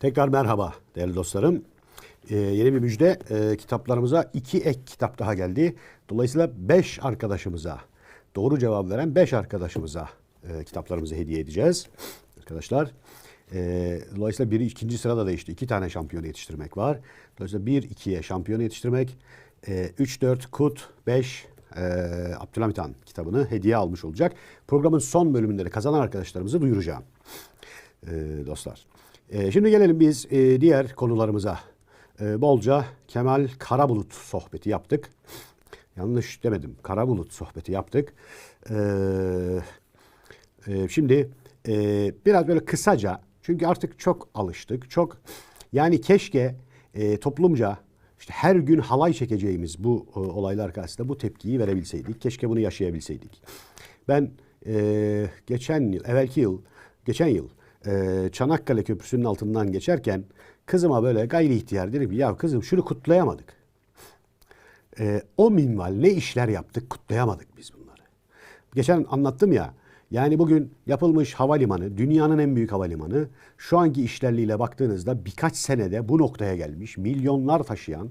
Tekrar merhaba değerli dostlarım. Ee, yeni bir müjde Ee, kitaplarımıza iki ek kitap daha geldi. Dolayısıyla beş arkadaşımıza doğru cevap veren beş arkadaşımıza e, kitaplarımızı hediye edeceğiz. Arkadaşlar e, dolayısıyla biri ikinci sırada değişti. İki tane şampiyon yetiştirmek var. Dolayısıyla bir ikiye şampiyon yetiştirmek. E, üç dört kut beş e, Abdülhamit Han kitabını hediye almış olacak. Programın son bölümünde de kazanan arkadaşlarımızı duyuracağım e, dostlar. E, şimdi gelelim biz e, diğer konularımıza. E, bolca Kemal Karabulut sohbeti yaptık. Yanlış demedim. Karabulut sohbeti yaptık. E, e, şimdi e, biraz böyle kısaca çünkü artık çok alıştık. Çok yani keşke toplumca işte her gün halay çekeceğimiz bu olaylar karşısında bu tepkiyi verebilseydik. Keşke bunu yaşayabilseydik. Ben geçen yıl, evvelki yıl, geçen yıl e, Çanakkale Köprüsü'nün altından geçerken kızıma böyle gayri ihtiyar dedim ya kızım şunu kutlayamadık. E, o minval ne işler yaptık kutlayamadık biz bunları. Geçen anlattım ya yani bugün yapılmış havalimanı dünyanın en büyük havalimanı şu anki işlerliğiyle baktığınızda birkaç senede bu noktaya gelmiş milyonlar taşıyan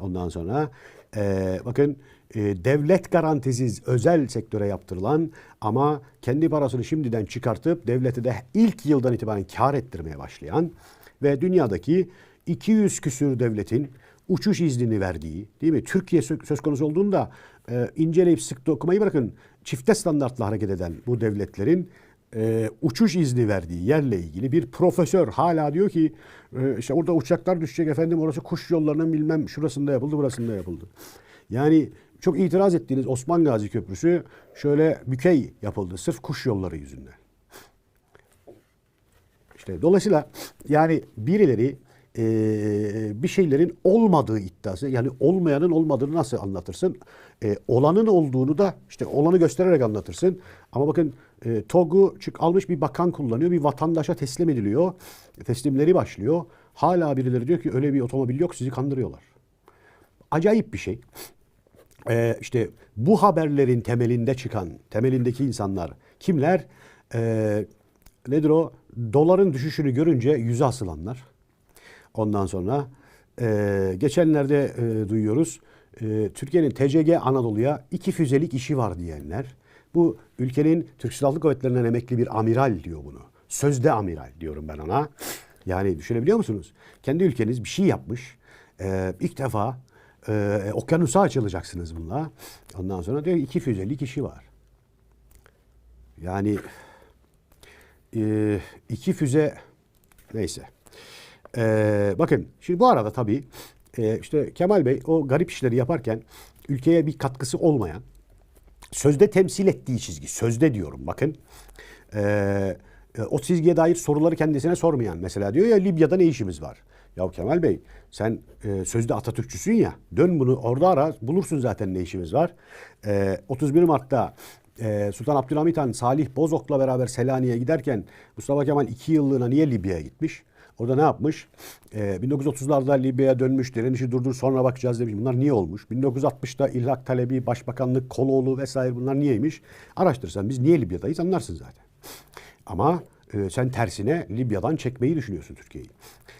ondan sonra e, bakın e, devlet garantisiz özel sektöre yaptırılan ama kendi parasını şimdiden çıkartıp devlete de ilk yıldan itibaren kar ettirmeye başlayan ve dünyadaki 200 küsür devletin uçuş iznini verdiği değil mi? Türkiye sö- söz konusu olduğunda e, inceleyip sık okumayı bırakın çifte standartla hareket eden bu devletlerin e, uçuş izni verdiği yerle ilgili bir profesör hala diyor ki e, işte orada uçaklar düşecek efendim orası kuş yollarının bilmem şurasında yapıldı burasında yapıldı. Yani çok itiraz ettiğiniz Osman Gazi Köprüsü şöyle bükey yapıldı sırf kuş yolları yüzünden. İşte dolayısıyla yani birileri eee, bir şeylerin olmadığı iddiası yani olmayanın olmadığını nasıl anlatırsın? Eee, olanın olduğunu da işte olanı göstererek anlatırsın. Ama bakın eee TOG'u çık almış bir bakan kullanıyor. Bir vatandaşa teslim ediliyor. Teslimleri başlıyor. Hala birileri diyor ki öyle bir otomobil yok sizi kandırıyorlar. Acayip bir şey. Ee, işte bu haberlerin temelinde çıkan, temelindeki insanlar kimler? Ee, nedir o? Doların düşüşünü görünce yüze asılanlar. Ondan sonra e, geçenlerde e, duyuyoruz. E, Türkiye'nin TCG Anadolu'ya iki füzelik işi var diyenler. Bu ülkenin Türk Silahlı Kuvvetleri'nden emekli bir amiral diyor bunu. Sözde amiral diyorum ben ona. Yani düşünebiliyor musunuz? Kendi ülkeniz bir şey yapmış. E, ilk defa e, okyanusa açılacaksınız bununla. Ondan sonra diyor iki füzelik işi var. Yani e, iki füze neyse. E, bakın şimdi bu arada tabii e, işte Kemal Bey o garip işleri yaparken ülkeye bir katkısı olmayan sözde temsil ettiği çizgi sözde diyorum bakın e, e, o çizgiye dair soruları kendisine sormayan mesela diyor ya Libya'da ne işimiz var? Ya Kemal Bey sen e, sözde Atatürkçüsün ya dön bunu orada ara bulursun zaten ne işimiz var. E, 31 Mart'ta e, Sultan Abdülhamit Han Salih Bozok'la beraber Selanik'e giderken Mustafa Kemal iki yıllığına niye Libya'ya gitmiş? Orada ne yapmış? Ee, 1930'larda Libya'ya dönmüş, direnişi durdur sonra bakacağız demiş. Bunlar niye olmuş? 1960'da İlhak Talebi, Başbakanlık, Koloğlu vesaire bunlar niyeymiş? Araştırsan biz niye Libya'dayız anlarsın zaten. Ama e, sen tersine Libya'dan çekmeyi düşünüyorsun Türkiye'yi.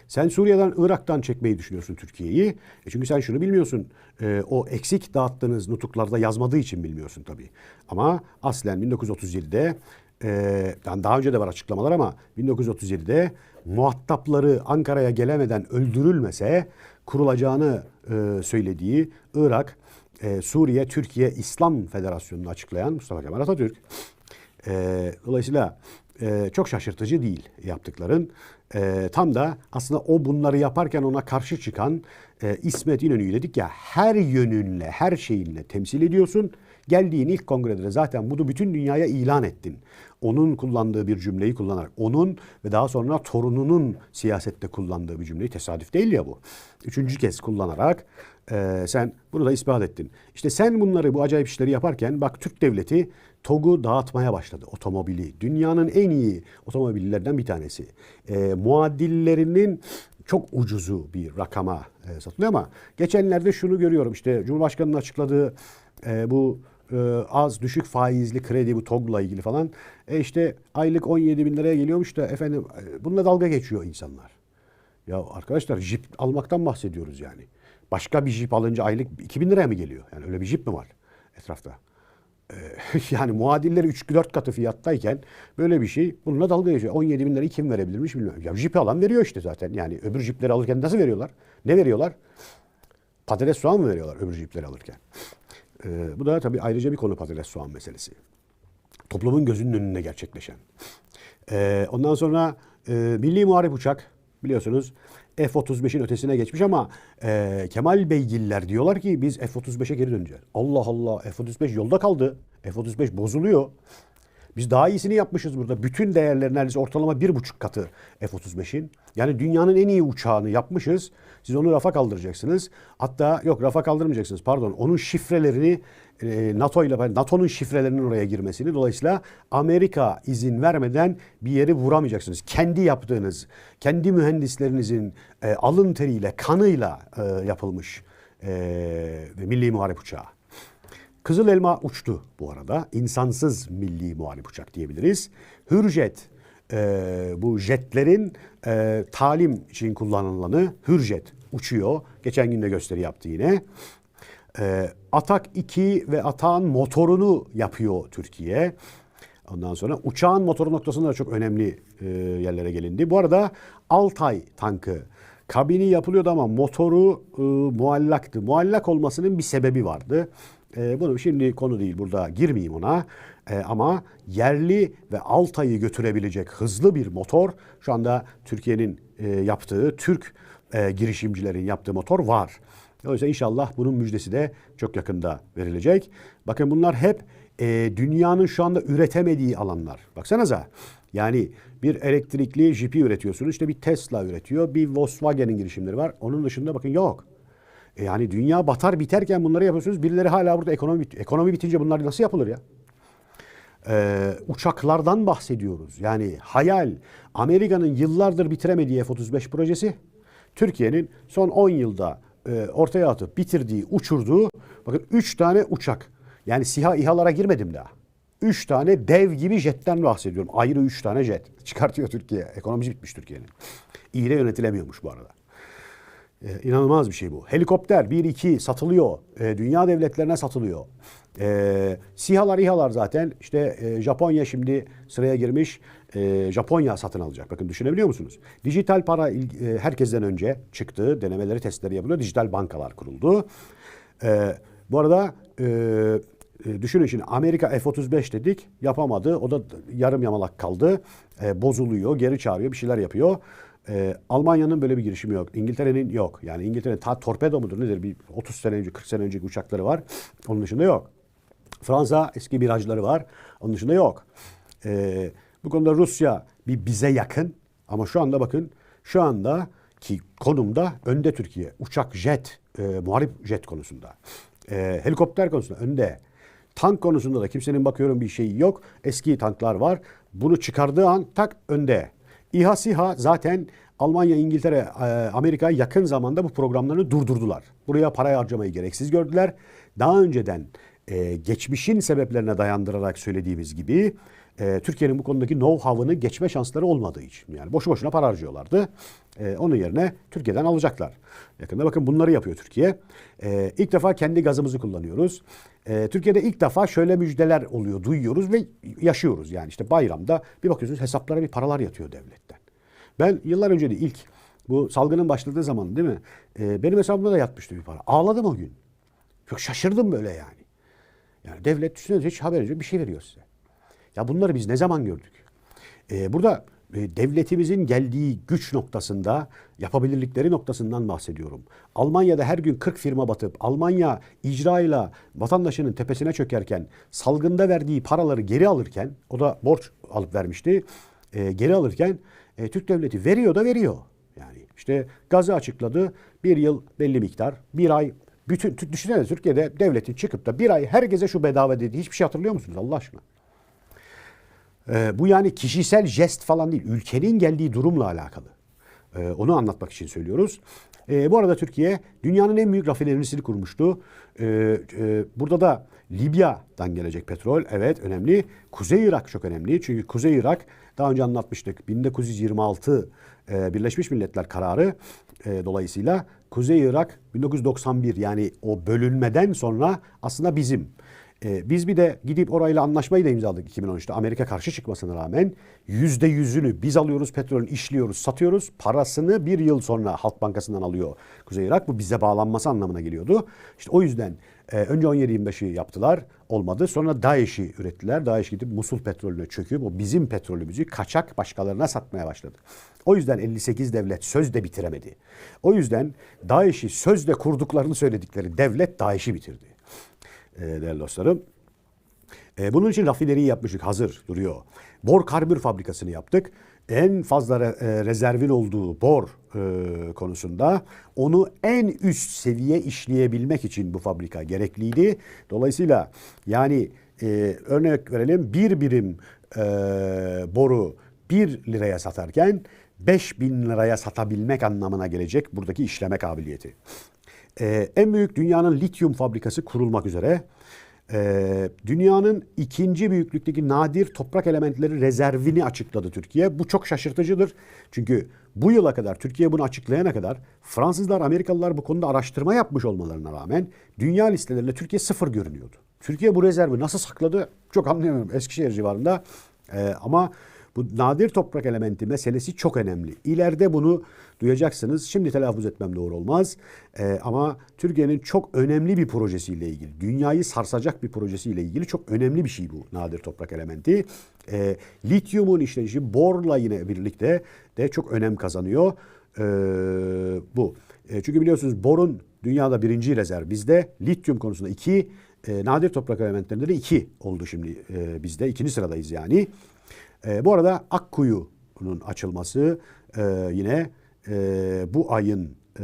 Sen Suriye'den, Irak'tan çekmeyi düşünüyorsun Türkiye'yi. E çünkü sen şunu bilmiyorsun. e, o eksik dağıttığınız nutuklarda yazmadığı için bilmiyorsun tabii. Ama aslen 1937'de e, daha önce de var açıklamalar ama 1937'de muhatapları Ankara'ya gelemeden öldürülmese kurulacağını e, söylediği Irak, e, Suriye, Türkiye İslam Federasyonu'nu açıklayan Mustafa Kemal Atatürk. E, dolayısıyla e, çok şaşırtıcı değil yaptıkların. E, tam da aslında o bunları yaparken ona karşı çıkan e, İsmet İnönü'yü dedik ya her yönünle, her şeyinle temsil ediyorsun. Geldiğin ilk kongrede de zaten bunu bütün dünyaya ilan ettin. Onun kullandığı bir cümleyi kullanarak, onun ve daha sonra torununun siyasette kullandığı bir cümleyi tesadüf değil ya bu. Üçüncü kez kullanarak e, sen bunu da ispat ettin. İşte sen bunları bu acayip işleri yaparken bak Türk devleti TOG'u dağıtmaya başladı. Otomobili. Dünyanın en iyi otomobillerden bir tanesi. E, muadillerinin çok ucuzu bir rakama e, satılıyor ama geçenlerde şunu görüyorum işte Cumhurbaşkanı'nın açıkladığı e, bu e, az düşük faizli kredi bu TOG'la ilgili falan e işte aylık 17 bin liraya geliyormuş da efendim e, bununla dalga geçiyor insanlar. Ya arkadaşlar jip almaktan bahsediyoruz yani. Başka bir jip alınca aylık 2000 liraya mı geliyor? Yani öyle bir jip mi var etrafta? Ee, yani muadilleri 3-4 katı fiyattayken böyle bir şey bununla dalga geçiyor. 17 bin lirayı kim verebilirmiş bilmiyorum. Ya jipi alan veriyor işte zaten. Yani öbür jipleri alırken nasıl veriyorlar? Ne veriyorlar? Patates soğan mı veriyorlar öbür jipleri alırken? Ee, bu da tabii ayrıca bir konu patates soğan meselesi. Toplumun gözünün önünde gerçekleşen. Ee, ondan sonra e, Milli Muharip Uçak biliyorsunuz F-35'in ötesine geçmiş ama e, Kemal Beygiller diyorlar ki biz F-35'e geri döneceğiz. Allah Allah F-35 yolda kaldı. F-35 bozuluyor. Biz daha iyisini yapmışız burada. Bütün değerleri neredeyse ortalama bir buçuk katı F-35'in. Yani dünyanın en iyi uçağını yapmışız. Siz onu rafa kaldıracaksınız. Hatta yok rafa kaldırmayacaksınız pardon. Onun şifrelerini e, NATO ile NATO'nun şifrelerinin oraya girmesini dolayısıyla Amerika izin vermeden bir yeri vuramayacaksınız. Kendi yaptığınız, kendi mühendislerinizin e, alın teriyle, kanıyla e, yapılmış milli muharip uçağı. Kızıl Elma uçtu bu arada. İnsansız milli muharip uçak diyebiliriz. Hürjet e, bu jetlerin e, talim için kullanılanı Hürjet uçuyor. Geçen gün de gösteri yaptı yine. E, Atak 2 ve Atak'ın motorunu yapıyor Türkiye. Ondan sonra uçağın motoru noktasında da çok önemli e, yerlere gelindi. Bu arada Altay tankı kabini yapılıyordu ama motoru e, muallaktı. Muallak olmasının bir sebebi vardı. E, bunu şimdi konu değil burada girmeyeyim ona. E, ama yerli ve Altay'ı götürebilecek hızlı bir motor şu anda Türkiye'nin e, yaptığı, Türk e, girişimcilerin yaptığı motor var. Dolayısıyla inşallah bunun müjdesi de çok yakında verilecek. Bakın bunlar hep e, dünyanın şu anda üretemediği alanlar. Baksanıza yani bir elektrikli jipi üretiyorsunuz. İşte bir Tesla üretiyor. Bir Volkswagen'in girişimleri var. Onun dışında bakın yok. E yani dünya batar biterken bunları yapıyorsunuz. Birileri hala burada ekonomi. Ekonomi bitince bunlar nasıl yapılır ya? Ee, uçaklardan bahsediyoruz. Yani hayal. Amerika'nın yıllardır bitiremediği F-35 projesi. Türkiye'nin son 10 yılda e, ortaya atıp bitirdiği, uçurduğu bakın 3 tane uçak. Yani SİHA İHA'lara girmedim daha. 3 tane dev gibi jetten bahsediyorum. Ayrı 3 tane jet çıkartıyor Türkiye. Ekonomisi bitmiş Türkiye'nin. İyi de yönetilemiyormuş bu arada. Ee, inanılmaz bir şey bu. Helikopter 1-2 satılıyor. Ee, dünya devletlerine satılıyor. Ee, SİHA'lar İHA'lar zaten işte e, Japonya şimdi sıraya girmiş. E, Japonya satın alacak. Bakın düşünebiliyor musunuz? Dijital para e, herkesten önce çıktı. Denemeleri, testleri yapılıyor. Dijital bankalar kuruldu. E, bu arada e, e, düşünün şimdi Amerika F-35 dedik yapamadı. O da yarım yamalak kaldı. E, bozuluyor, geri çağırıyor, bir şeyler yapıyor. E, Almanya'nın böyle bir girişimi yok. İngiltere'nin yok. Yani İngiltere ta torpedo mudur nedir? Bir 30 sene önce, 40 sene önceki uçakları var. Onun dışında yok. Fransa eski birajları var. Onun dışında yok. E, bu konuda Rusya bir bize yakın. Ama şu anda bakın şu anda ki konumda önde Türkiye. Uçak, jet, e, muharip jet konusunda. E, helikopter konusunda önde. Tank konusunda da kimsenin bakıyorum bir şeyi yok. Eski tanklar var. Bunu çıkardığı an tak önde. İHA SİHA zaten Almanya, İngiltere, e, Amerika yakın zamanda bu programlarını durdurdular. Buraya para harcamayı gereksiz gördüler. Daha önceden e, geçmişin sebeplerine dayandırarak söylediğimiz gibi e, Türkiye'nin bu konudaki know-how'ını geçme şansları olmadığı için. Yani boşu boşuna para harcıyorlardı. E, onun yerine Türkiye'den alacaklar. Yakında bakın bunları yapıyor Türkiye. E, ilk defa kendi gazımızı kullanıyoruz. E, Türkiye'de ilk defa şöyle müjdeler oluyor, duyuyoruz ve yaşıyoruz. Yani işte bayramda bir bakıyorsunuz hesaplara bir paralar yatıyor devletten. Ben yıllar önce de ilk bu salgının başladığı zaman değil mi? E, benim hesabımda da yatmıştı bir para. Ağladım o gün. Çok şaşırdım böyle yani. Yani devlet düşünsenize hiç haber yok bir şey veriyor size. Ya bunları biz ne zaman gördük? Ee, burada e, devletimizin geldiği güç noktasında, yapabilirlikleri noktasından bahsediyorum. Almanya'da her gün 40 firma batıp Almanya icrayla vatandaşının tepesine çökerken salgında verdiği paraları geri alırken, o da borç alıp vermişti, e, geri alırken e, Türk devleti veriyor da veriyor. Yani işte gazı açıkladı, bir yıl belli miktar, bir ay bütün düşünsene Türkiye'de devletin çıkıp da bir ay herkese şu bedava dediği hiçbir şey hatırlıyor musunuz Allah aşkına? Ee, bu yani kişisel jest falan değil. Ülkenin geldiği durumla alakalı. Ee, onu anlatmak için söylüyoruz. Ee, bu arada Türkiye dünyanın en büyük rafinerisini kurmuştu. Ee, e, burada da Libya'dan gelecek petrol evet önemli. Kuzey Irak çok önemli. Çünkü Kuzey Irak daha önce anlatmıştık. 1926 e, Birleşmiş Milletler kararı e, dolayısıyla Kuzey Irak 1991 yani o bölünmeden sonra aslında bizim. E, biz bir de gidip orayla anlaşmayı da imzaladık 2013'te. Amerika karşı çıkmasına rağmen yüzde yüzünü biz alıyoruz petrolün işliyoruz satıyoruz. Parasını bir yıl sonra Halk Bankası'ndan alıyor Kuzey Irak. Bu bize bağlanması anlamına geliyordu. İşte o yüzden e, önce 17-25'i yaptılar olmadı. Sonra DAEŞ'i ürettiler. DAEŞ gidip Musul petrolüne çöküp o bizim petrolümüzü kaçak başkalarına satmaya başladı. O yüzden 58 devlet sözde bitiremedi. O yüzden DAEŞ'i sözde kurduklarını söyledikleri devlet DAEŞ'i bitirdi e, değerli dostlarım. E, bunun için rafineriyi yapmıştık hazır duruyor. Bor karbür fabrikasını yaptık. En fazla re- e, rezervin olduğu bor e, konusunda onu en üst seviye işleyebilmek için bu fabrika gerekliydi. Dolayısıyla yani e, örnek verelim bir birim e, boru 1 liraya satarken 5000 liraya satabilmek anlamına gelecek buradaki işleme kabiliyeti. Ee, en büyük dünyanın lityum fabrikası kurulmak üzere. Ee, dünyanın ikinci büyüklükteki nadir toprak elementleri rezervini açıkladı Türkiye. Bu çok şaşırtıcıdır. Çünkü bu yıla kadar Türkiye bunu açıklayana kadar Fransızlar, Amerikalılar bu konuda araştırma yapmış olmalarına rağmen dünya listelerinde Türkiye sıfır görünüyordu. Türkiye bu rezervi nasıl sakladı çok anlayamıyorum Eskişehir civarında. Ee, ama bu nadir toprak elementi meselesi çok önemli. İleride bunu duyacaksınız. Şimdi telaffuz etmem doğru olmaz. Ee, ama Türkiye'nin çok önemli bir projesiyle ilgili, dünyayı sarsacak bir projesiyle ilgili çok önemli bir şey bu nadir toprak elementi. Ee, lityumun işleyişi borla yine birlikte de çok önem kazanıyor. Ee, bu. E, çünkü biliyorsunuz borun dünyada birinci rezerv bizde, lityum konusunda iki, e, nadir toprak elementlerinde de iki oldu şimdi e, bizde. ikinci sıradayız yani. E, bu arada Akkuyu'nun açılması e, yine e, bu ayın e,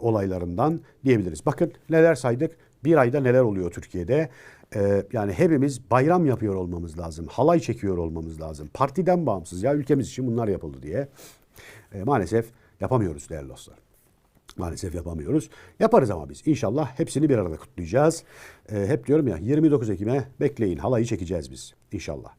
olaylarından diyebiliriz. Bakın neler saydık. Bir ayda neler oluyor Türkiye'de. E, yani hepimiz bayram yapıyor olmamız lazım. Halay çekiyor olmamız lazım. Partiden bağımsız ya ülkemiz için bunlar yapıldı diye. E, maalesef yapamıyoruz değerli dostlar. Maalesef yapamıyoruz. Yaparız ama biz. İnşallah hepsini bir arada kutlayacağız. E, hep diyorum ya 29 Ekim'e bekleyin. Halayı çekeceğiz biz. İnşallah.